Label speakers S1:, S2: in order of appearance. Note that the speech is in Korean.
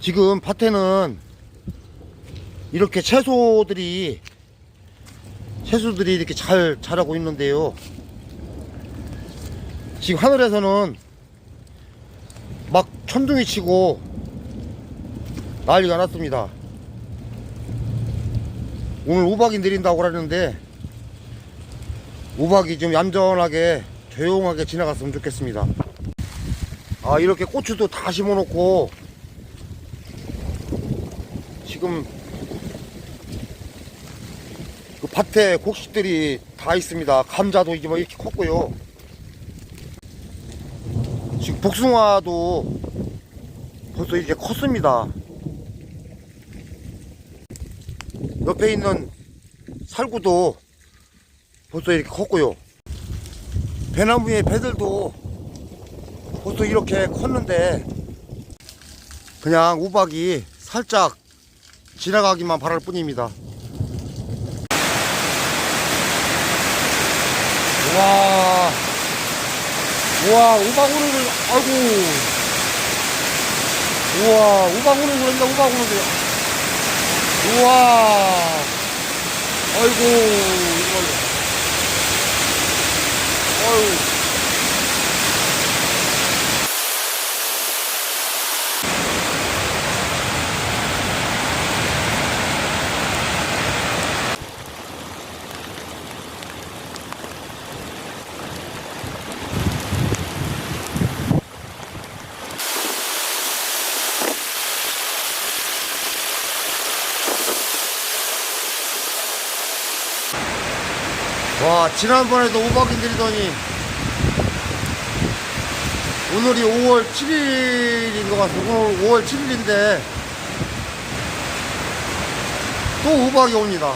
S1: 지금 밭에는 이렇게 채소들이 채소들이 이렇게 잘 자라고 있는데요. 지금 하늘에서는 막 천둥이 치고 난리가 났습니다. 오늘 우박이 내린다고 그러는데 우박이 좀 얌전하게 조용하게 지나갔으면 좋겠습니다. 아 이렇게 고추도 다 심어놓고 지금 그 밭에 곡식들이 다 있습니다. 감자도 이제 뭐 이렇게 컸고요. 지금 복숭아도 벌써 이제 컸습니다. 옆에 있는 살구도 벌써 이렇게 컸고요. 배나무의 배들도 벌써 이렇게 컸는데 그냥 우박이 살짝 지나가기만 바랄 뿐입니다. 와, 우와, 우박 오는 걸, 아이고. 우와, 우박 오는 거란다, 우박 오는 거. 우와, 아이고, 이거. 아유. 와, 지난번에도 우박이 내리더니 오늘이 5월 7일인 것 같습니다. 오늘 5월 7일인데 또 우박이 옵니다.